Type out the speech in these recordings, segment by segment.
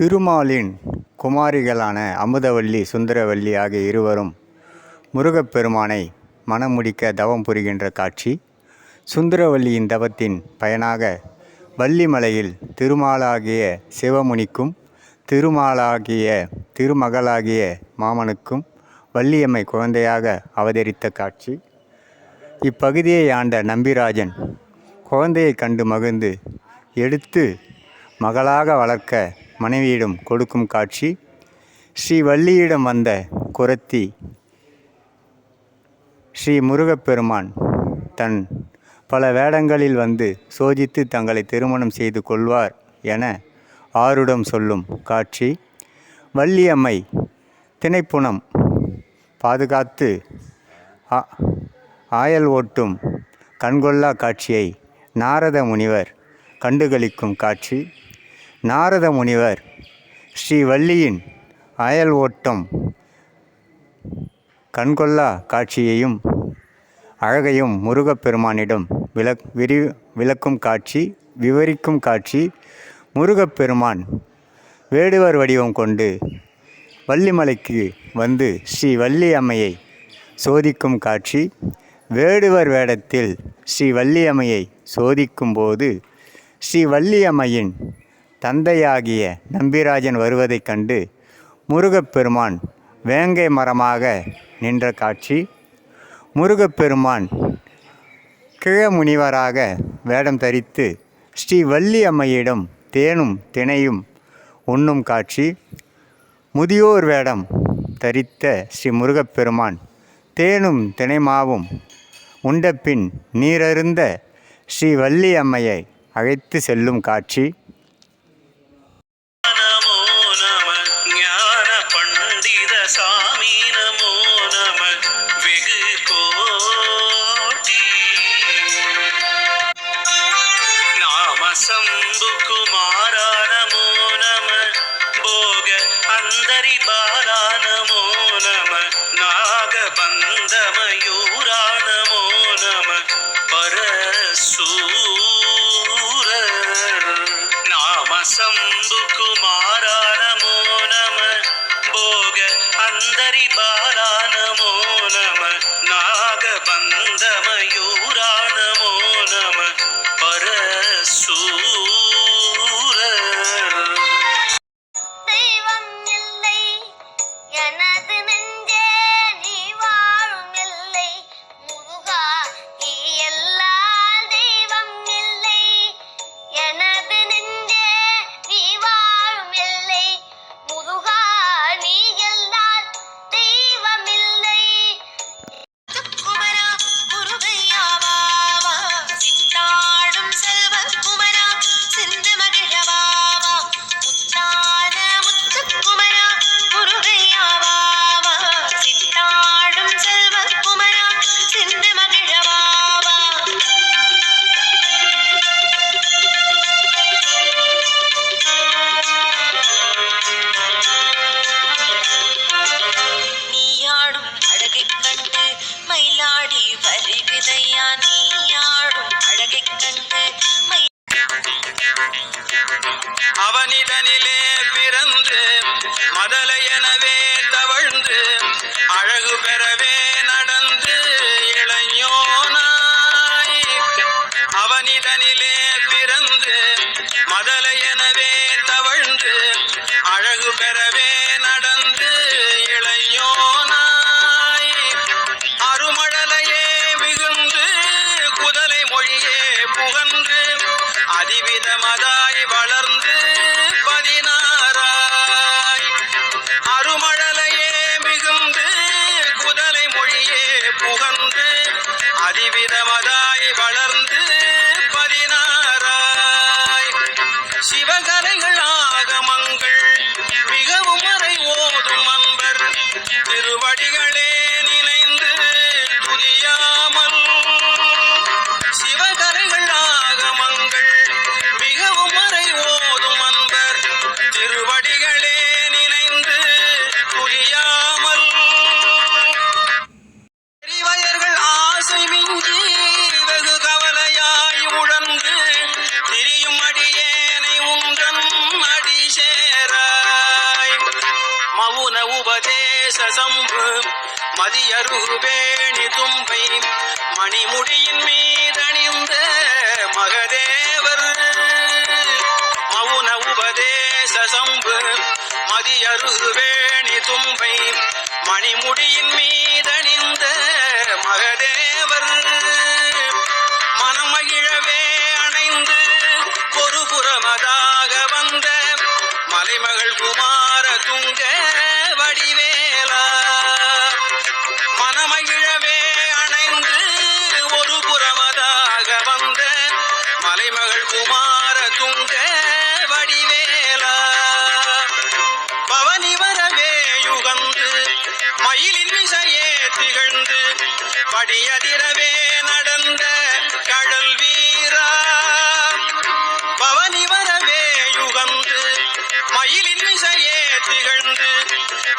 திருமாலின் குமாரிகளான அமுதவல்லி சுந்தரவல்லி ஆகிய இருவரும் முருகப்பெருமானை மனமுடிக்க தவம் புரிகின்ற காட்சி சுந்தரவல்லியின் தவத்தின் பயனாக வள்ளிமலையில் திருமாலாகிய சிவமுனிக்கும் திருமாலாகிய திருமகளாகிய மாமனுக்கும் வள்ளியம்மை குழந்தையாக அவதரித்த காட்சி. இப்பகுதியை ஆண்ட நம்பிராஜன் குழந்தையை கண்டு மகிழ்ந்து எடுத்து மகளாக வளர்க்க மனைவியிடம் கொடுக்கும் காட்சி. ஸ்ரீ வள்ளியிடம் வந்த குரத்தி. ஸ்ரீ முருகப்பெருமான் தன் பல வேடங்களில் வந்து சோதித்து தங்களை திருமணம் செய்து கொள்வார் என ஆருடம் சொல்லும் காட்சி. வள்ளியம்மை திணைப்புணம் பாதுகாத்து ஆயல் ஓட்டும் கண்கொள்ளா காட்சியை நாரத முனிவர் கண்டுகளிக்கும் காட்சி. நாரத முனிவர் ஸ்ரீ வள்ளியின் அயல் ஓட்டம் கண்கொள்ளா காட்சியையும் அழகையும் முருகப்பெருமானிடம் விளக் விரி விளக்கும் காட்சி விவரிக்கும் காட்சி முருகப்பெருமான் வேடுவர் வடிவம் கொண்டு வள்ளிமலைக்கு வந்து ஸ்ரீ வள்ளி அம்மையை சோதிக்கும் காட்சி வேடுவர் வேடத்தில் ஸ்ரீ வள்ளி அம்மையை சோதிக்கும்போது ஸ்ரீ வள்ளி அம்மையின் தந்தையாகிய நம்பிராஜன் வருவதைக் கண்டு முருகப்பெருமான் வேங்கை மரமாக நின்ற காட்சி. முருகப்பெருமான் கிழமுனிவராக வேடம் தரித்து ஸ்ரீ வள்ளி அம்மையிடம் தேனும் தினையும் உண்ணும் காட்சி. முதியோர் வேடம் தரித்த ஸ்ரீ முருகப்பெருமான் தேனும் தினைமாவும் உண்டபின் நீரருந்த ஸ்ரீ வள்ளி அம்மையை அழைத்து செல்லும் காட்சி. बंद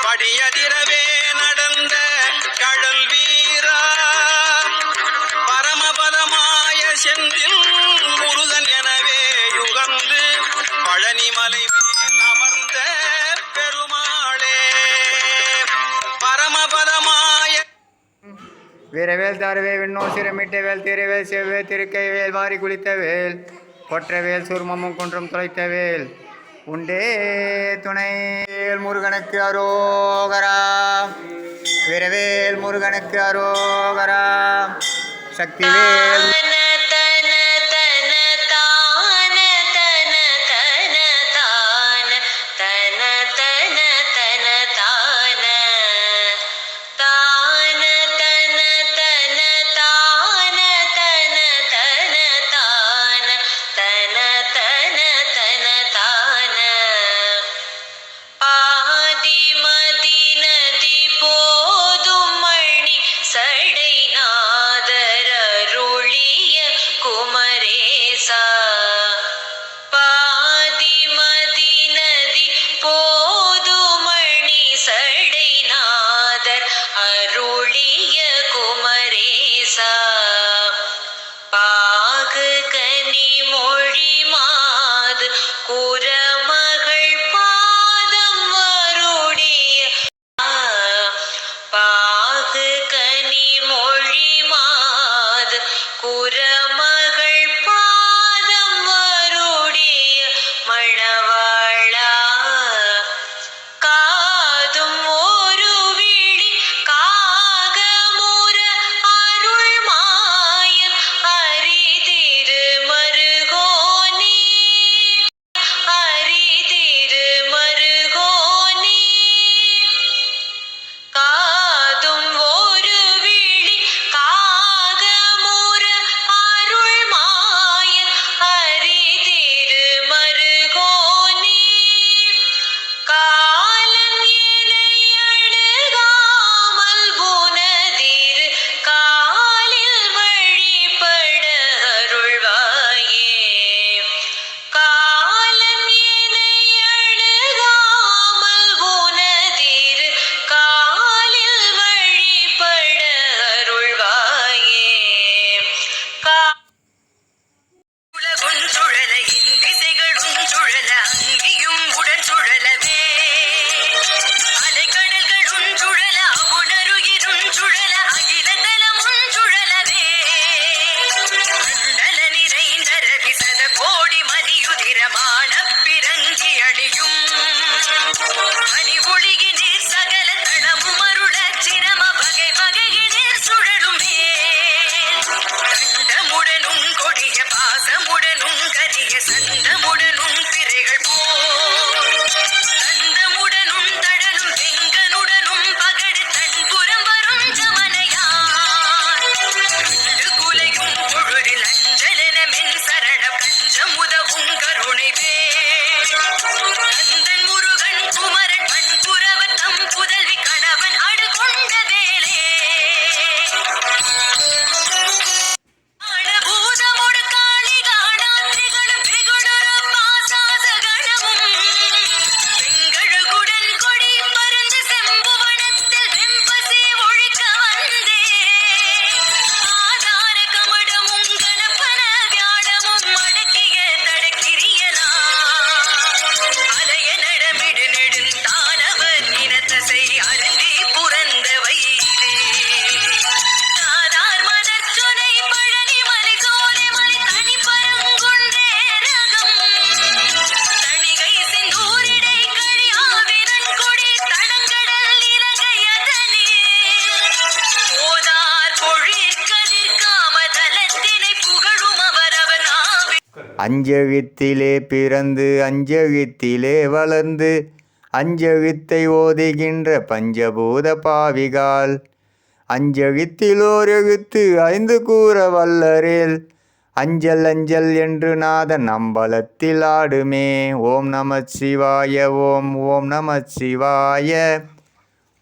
படியதிரவே நடந்த கடல் வீரா. பரமபதமாய செந்தில் முருகன் எனவே யுகந்து பழனிமலை அமர்ந்த பெருமாளே. பரமபதமாய வீரவேல் தருவே விண்ணோ சிரமிட்ட வேல் திருவேல் செவ்வே திருக்கை வேல் வாரி குளித்த வேல் கொற்றவேல் சூர்மமும் குன்றும் துளைத்த வேல். உண்டே துணை. முருகனுக்கு அரோகரா. விரவேல் முருகனுக்கு அரோகரா. சக்திவேல் பிரமான பிறங்கி அழியும். மணி ஒளியினீர் சகல தளமும் அருள சிரம வகை வகையினீர் சுழலுமே. கண்டமுடனும் கொடிய பாசமுடனும் கரிய சந்தம் அஞ்செழுத்திலே பிறந்து அஞ்செழுத்திலே வளர்ந்து அஞ்செழுத்தை ஓதுகின்ற பஞ்சபூத பாவிகால். அஞ்செழுத்திலோர் எழுத்து ஐந்து கூற வல்லரேல். அஞ்சல் அஞ்சல் என்று நாதன் அம்பலத்தில் ஆடுமே. ஓம் நம சிவாய ஓம் ஓம் நம சிவாய.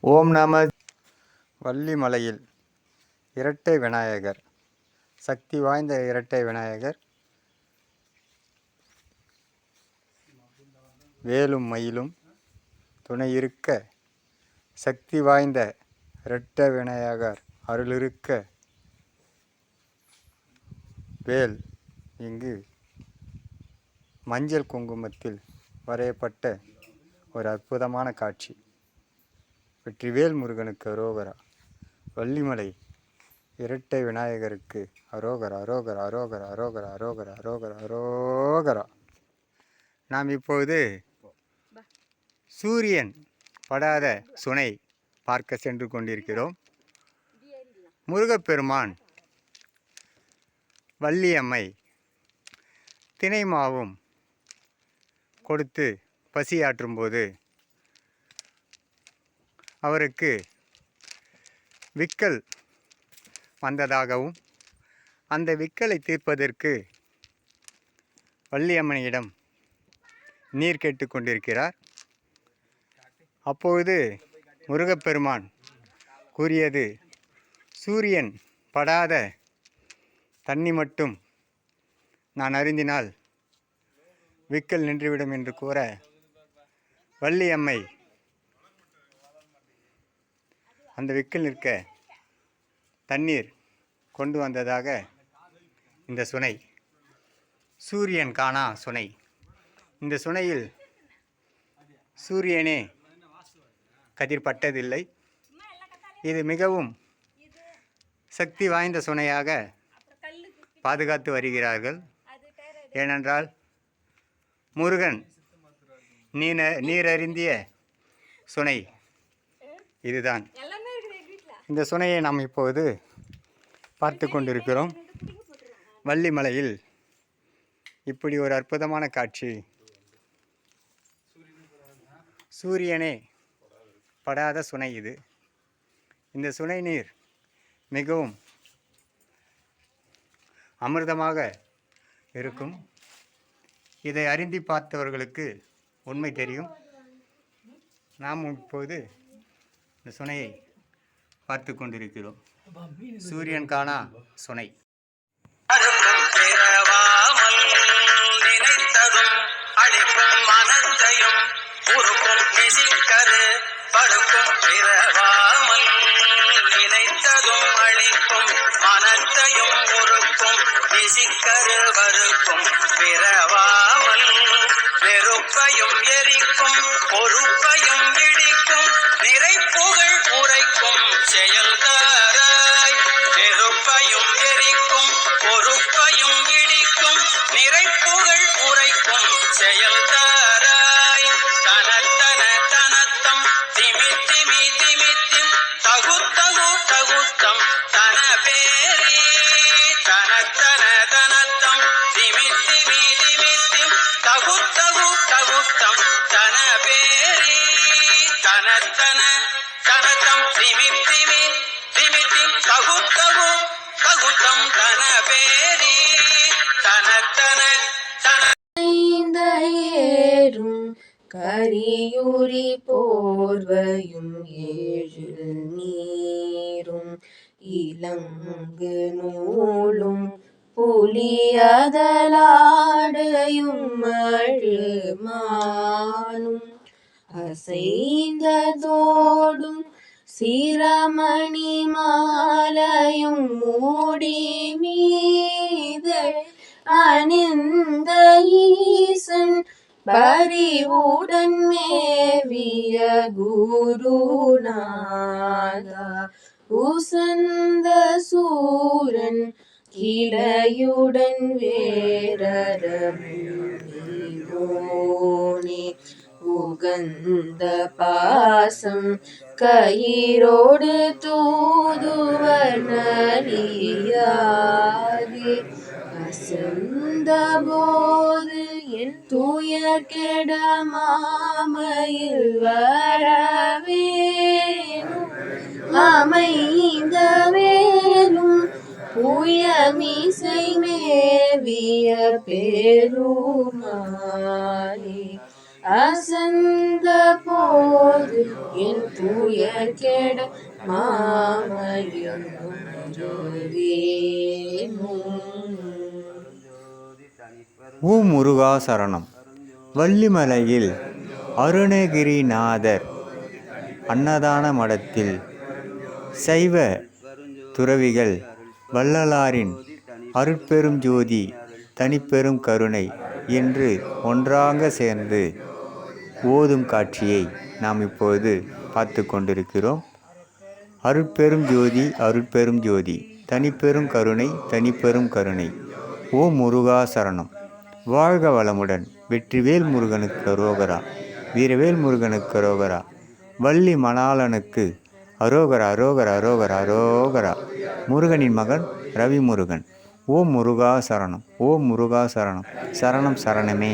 ஓம் நம வள்ளிமலையில் இரட்டை விநாயகர் சக்தி வாய்ந்த இரட்டை விநாயகர் வேலும் மயிலும் துணை இருக்க சக்தி வாய்ந்த இரட்டை விநாயகர் அருளிருக்க வேல் இங்கு மஞ்சள் குங்குமத்தில் வரையப்பட்ட ஒரு அற்புதமான காட்சி. வெற்றிவேல் முருகனுக்கு அரோகரா. வள்ளிமலை இரட்டை விநாயகருக்கு அரோகரா அரோகரா அரோகரா அரோகரா அரோகரா அரோகரா அரோகரா. நாம் இப்போது சூரியன் படாத சுனை பார்க்க சென்று கொண்டிருக்கிறோம். முருகப்பெருமான் வள்ளியம்மை தினை மாவும் கொடுத்து பசியாற்றும்போது அவருக்கு விக்கல் வந்ததாகவும் அந்த விக்கலை தீர்ப்பதற்கு வள்ளியம்மனியிடம் நீர் கேட்டு கொண்டிருக்கிறார். அப்பொழுது முருகப்பெருமான் கூறியது சூரியன் படாத தண்ணி மட்டும் நான் அறிந்தினால் விக்கல் நின்றுவிடும் என்று கூற வள்ளியம்மை அந்த விக்கல் நிற்க தண்ணீர் கொண்டு வந்ததாக இந்த சுனை சூரியன் காணா சுனை இந்த சுனையில் சூரியனே கதிர்பட்டதில்லை இது மிகவும் சக்தி வாய்ந்த சுனையாக பாதுகாத்து வருகிறார்கள். ஏனென்றால் முருகன் நீன நீரறிந்திய சுனை இதுதான். இந்த சுனையை நாம் இப்போது பார்த்து கொண்டிருக்கிறோம். வள்ளிமலையில் இப்படி ஒரு அற்புதமான காட்சி. சூரியனே படாத சுனை இது. இந்த சுனை நீர் மிகவும் அமிர்தமாக இருக்கும். இதை அறிந்தி பார்த்தவர்களுக்கு உண்மை தெரியும். நாம் இப்போது இந்த சுனையை பார்த்து கொண்டிருக்கிறோம். சூரியன் காணா சுனை. உருக்கும் பிசிக்கரு வறுக்கும் நங்கு நூலும் புலியதலாடையும் மழுமானும் அசைந்ததோடும் சிரமணி மாலையும் மூடி மீது அணிந்த ஈசன் பரிவுடன் மேவிய குருநாதா. உசந்த சூரன் கிளையுடன் வேரரமோனே உகந்த பாசம் கயிரோடு தூதுவர் அசந்த போது என் துயர் கெட மாமையில் வரவேணும் அமைந்த வேலும் புயமிசை மேவிய பெருமானே அசந்த போது என் துயர் கெட மாமையில் வரவேணும் முருகா சரணம். வள்ளிமலையில் அருணகிரிநாதர் அன்னதான மடத்தில் சைவ துறவிகள் வள்ளலாரின் அருட்பெரும் ஜோதி தனிப்பெரும் கருணை என்று ஒன்றாக சேர்ந்து ஓதும் காட்சியை நாம் இப்போது பார்த்து கொண்டிருக்கிறோம். அருட்பெரும் ஜோதி அருட்பெரும் ஜோதி தனிப்பெரும் கருணை தனிப்பெரும் கருணை. ஓ முருகா சரணம். வாழ்க வளமுடன் வெற்றிவேல் முருகனுக்கு ரோகரா வீரவேல் முருகனுக்கு ரோகரா. வள்ளி மணாளனுக்கு அரோகரா அரோகரா அரோகரா அரோகரா. முருகனின் மகன் ரவி முருகன் ஓ முருகா சரணம் ஓ முருகா சரணம். சரணம் சரணமே.